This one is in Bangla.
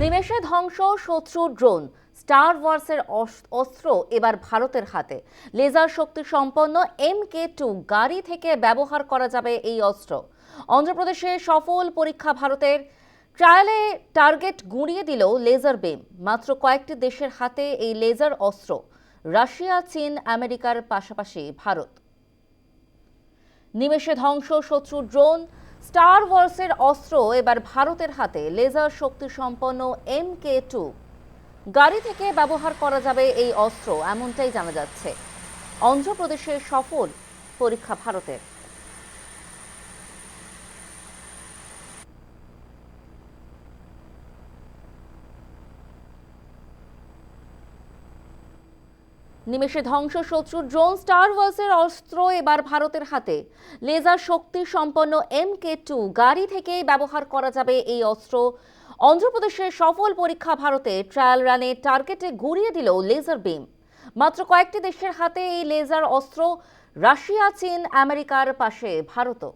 নিমেষে ধ্বংস শত্রু ড্রোন, স্টার ওয়ার্সের অস- অস্ত্র এবার ভারতের হাতে। লেজার শক্তি সম্পন্ন এম কে টু গাড়ি থেকে ব্যবহার করা যাবে এই অস্ত্র। অন্ধ্রপ্রদেশে সফল পরীক্ষা ভারতের। ট্রায়ালে টার্গেট গুঁড়িয়ে দিল লেজার বেম, মাত্র কয়েকটি দেশের হাতে এই লেজার অস্ত্র। রাশিয়া, চীন, আমেরিকার পাশাপাশি ভারত। নিমেষে ধ্বংস শত্রু ড্রোন স্টার ওয়ার্সের অস্ত্র এবার ভারতের হাতে। লেজার শক্তি সম্পন্ন এম কে টু। গাড়ি থেকে ব্যবহার করা যাবে এই অস্ত্র, এমনটাই জানা যাচ্ছে। অন্ধ্রপ্রদেশের সফল পরীক্ষা ভারতের। নিমেষে ধ্বংস শত্রু ড্রোন স্টার ওয়ার্সের অস্ত্র এবার ভারতের হাতে। লেজার শক্তি সম্পন্ন এম কে টু গাড়ি থেকেই ব্যবহার করা যাবে এই অস্ত্র। অন্ধ্রপ্রদেশের সফল পরীক্ষা ভারতে ট্রায়াল রানে টার্গেটে ঘুরিয়ে দিল লেজার বিম। মাত্র কয়েকটি দেশের হাতে এই লেজার অস্ত্র, রাশিয়া, চীন, আমেরিকার পাশে ভারতও।